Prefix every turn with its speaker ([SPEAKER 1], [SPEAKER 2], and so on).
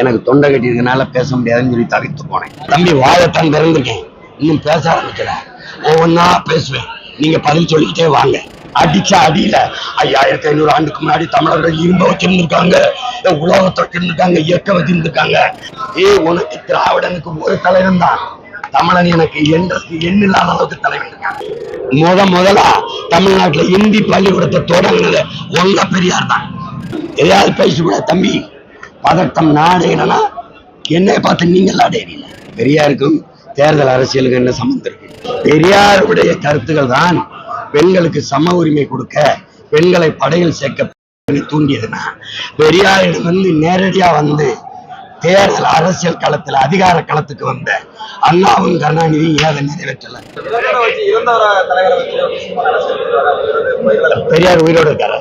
[SPEAKER 1] எனக்கு தொண்டை கட்டியிருக்கனால பேச முடியாதுன்னு சொல்லி தவிர்த்து போனேன். தம்பி வாழத்தான் திறந்திருக்கேன். இன்னும் பேச ஆரம்பிக்கல. ஒவ்வொன்னா பேசுவேன். நீங்க பதில் சொல்லிக்கிட்டே வாங்க. அடிச்ச அடியில ஐயாயிரத்தி ஐநூறு ஆண்டுக்கு முன்னாடி தமிழர்கள் இரும்ப வச்சிருந்திருக்காங்க. உலகத்தை வச்சிருந்திருக்காங்க. இயக்க வச்சிருந்திருக்காங்க. ஏ உனக்கு திராவிடனுக்கு ஒரு தலைவன் தான். தமிழன் எனக்கு என்றதுக்கு எண்ணில்லாத அளவுக்கு தலைவன் இருக்காங்க முத முதலா தமிழ்நாட்டுல இந்தி பள்ளிக்கூடத்தை தொடங்கினது ஒங்க பெரியார் தான். எதையாவது பேசக்கூட தம்பி. பதட்டம் நாடேனா என்னை பார்த்து நீங்கள் அடையல பெரியாருக்கும் தேர்தல் அரசியலுக்கு என்ன சம்பந்தம் இருக்கு? பெரியாருடைய கருத்துக்கள் தான் பெண்களுக்கு சம உரிமை கொடுக்க பெண்களை படையில் சேர்க்க தூண்டியதுன்னா பெரியாரிடம் வந்து நேரடியா வந்து தேர்தல் அரசியல் களத்துல அதிகார களத்துக்கு வந்த அண்ணாவும் கருணாநிதி ஏதை நிறைவேற்றல. பெரியார் உயிரோடு
[SPEAKER 2] இறந்தவர